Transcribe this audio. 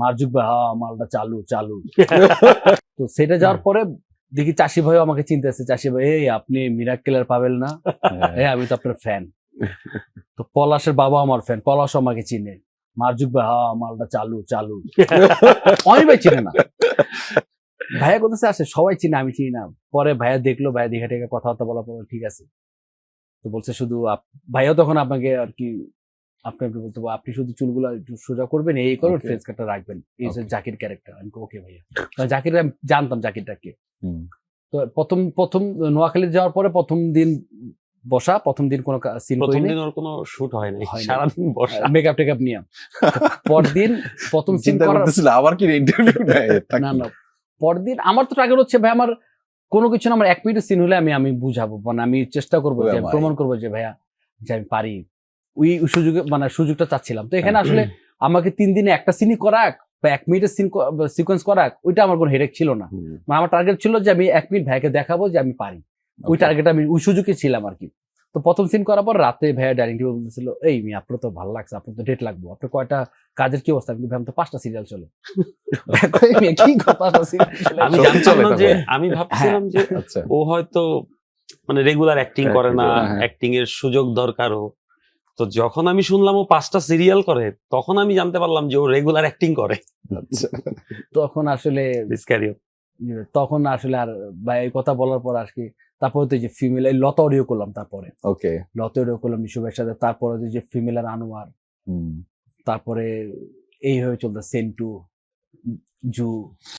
মারজুক ভাই হ্যাঁ মালটা চালু চালু। তো সেটা যাওয়ার পরে দেখি চাষি ভাইও আমাকে চিনতেছে চাষি ভাই এই আপনি মিরাক্কেলার পাবেন না? এই আমি তো আপনার ফ্যান তো পলাশের বাবা আমার ফ্যান পলাশ আমাকে চিনে। মারজুক ভাই হ্যাঁ মালটা চালু চালু। অনেক ভাই চিনে না। ভাইয়া কোথায় আসে? সবাই চিনে আমি চিনি না। পরে ভাইয়া দেখল ভাইয়া দেখে টেকে কথাবার্তা বলার পরে ঠিক আছে। তো বলছে শুধু আপ- ভাইয়া তখন আপনাকে আর কি আপনি আপনি বলতে পারব, আপনি শুধু চুলগুলো একটু সোজা করবেন এই করবেন ফেস কাটটা রাখবেন। এই Okay. জাকির ক্যারেক্টার আমি ওকে ভাইয়া। জাকির আমি জানতাম জাকিরটাকে হুম। তো প্রথম প্রথম নোয়াখালী যাওয়ার পরে প্রথম দিন বসা প্রথম দিন কোনো সিন প্রথম দিন ওর কোনো শুট হয় নাই হয় নাই। সারাদিন বসা। মেকআপ টেকআপ নিয়ে পরদিন প্রথম সিন করতেছিল আবার কি ইন্টারভিউ না না। পরদিন আমার তো টার্গেট হচ্ছে ভাই আমার কোনো কিছু না আমার এক মিনিটের সিন হলে আমি আমি বুঝাবো। মানে আমি চেষ্টা করব যে। প্রমাণ করব যে ভাইয়া যে আমি পারি। ওই সুযোগে মানে সুযোগটা চাচ্ছিলাম। তো এখানে আসলে আমাকে তিন দিনে একটা সিনই করাক বা এক মিনিটের সিন সিকোয়েন্স করাক ওইটা আমার কোনো হেডেক ছিল না। মানে আমার টার্গেট ছিল যে আমি এক মিনিট ভাইকে দেখাবো যে আমি পারি। ওই টার্গেট আমি ওই সুযোগে ছিলাম আর কি। তো প্রথম সিন করার পর রাতে ভাইয়া ডাইনিং টেবিল বলতেছিল এই মি আপনার তো ভালো লাগছে আপনার তো ডেট লাগবো আপনার কয়টা কাজের কি অবস্থা? ভাই তো পাঁচটা সিরিয়াল চলে। কি? আমি জানতাম যে আমি ভাবছিলাম যে আচ্ছা। ও হয়তো মানে রেগুলার অ্যাক্টিং করে না হ্যাঁ, হ্যাঁ। অ্যাক্টিং এর সুযোগ দরকার ও তো যখন আমি শুনলাম ও পাঁচটা সিরিয়াল করে তখন আমি জানতে পারলাম যে ও রেগুলার অ্যাক্টিং করে। আচ্ছা। তখন আসলে. তখন আসলে আর বা এই কথা বলার পর আর কি তারপরে তো যে ফিমেল এই লতা অডিও করলাম তারপরে। ওকে। লতা অডিও করলাম নিশুভের সাথে তারপরে তো যে ফিমেল আর আনোয়ার তারপরে এই হয়ে চলতে সেন্টু জু।